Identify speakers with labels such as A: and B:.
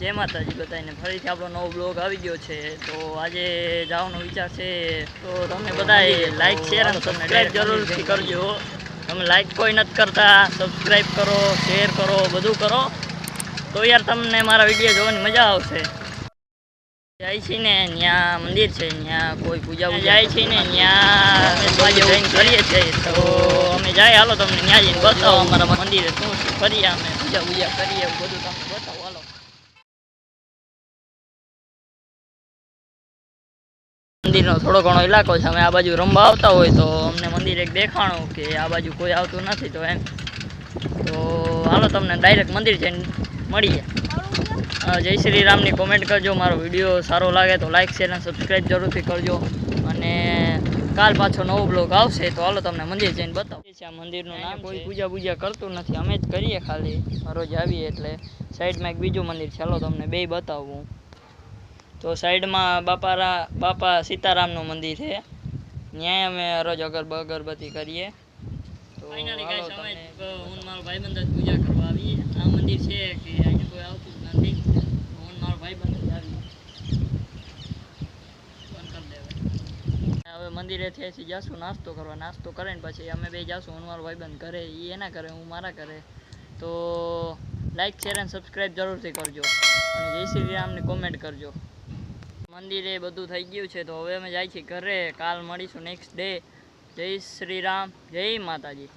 A: જય માતાજી બધાને ફરીથી આપણો નવો બ્લોગ આવી ગયો છે. તો આજે જવાનો વિચાર છે તો તમે બધાએ લાઈક શેર અને સબસ્ક્રાઈબ જરૂરથી કરજો તમે લાઈક કોઈ નથી કરતા સબસ્ક્રાઈબ કરો શેર કરો બધું કરો. તો યાર તમને મારા વીડિયો જોવાની મજા આવશે. જાય છે ને ત્યાં મંદિર છે ત્યાં કોઈ પૂજા જાય છે ને ત્યાં કરીએ છીએ. તો અમે જાય હાલો તમને ત્યાં જઈને બતાવો. અમારા મંદિરે શું છે કરીએ અમે પૂજા પૂજા કરીએ બધું તમને બતાવો. મંદિરનો થોડો ઘણો ઇલાકો છે. અમે આ બાજુ રમવા આવતા હોય તો અમને મંદિર એક દેખાણું કે આ બાજુ કોઈ આવતું નથી તો એમ. તો હાલો તમને ડાયરેક્ટ મંદિર જઈને મળીએ. જય શ્રી રામની કોમેન્ટ કરજો. મારો વીડિયો સારો લાગે તો લાઇક શેર અને સબસ્ક્રાઈબ જરૂરથી કરજો. અને કાલ પાછો નવો બ્લોગ આવશે તો હાલો તમને મંદિર જઈને બતાવો. છે આ મંદિરનું નામ કોઈ પૂજા પૂજા કરતું નથી. અમે જ કરીએ ખાલી. રોજ આવીએ એટલે સાઈડમાં એક બીજું મંદિર છે. હાલો તમને બે બતાવું. તો સાઈડમાં બાપારા બાપા સીતારામનું મંદિર છે. ત્યાં અમે રોજ અગરબ અગરબત્તી કરીએ. તો
B: અમે હું મારો ભાઈબંધ જ પૂજા કરવા આવીએ. આ મંદિર છે કે કોઈ આવતું જ નથી. હું મારો ભાઈબંધ જ કરી દેવાય.
A: હવે મંદિરેથી અહીંથી જાશું નાસ્તો કરવા. નાસ્તો કરીને પછી અમે બે જાશું હું મારો ભાઈબંધ ઘરે એ એના કરે હું મારા ઘરે. તો લાઈક શેર અને સબસ્ક્રાઈબ જરૂરથી કરજો. અને જય શ્રી રામની કોમેન્ટ કરજો. મંદિરે બધું થઈ ગયું છે, તો હવે અમે જાય છીએ ઘરે. કાલ મળીશું નેક્સ્ટ ડે જય શ્રી રામ. જય માતાજી.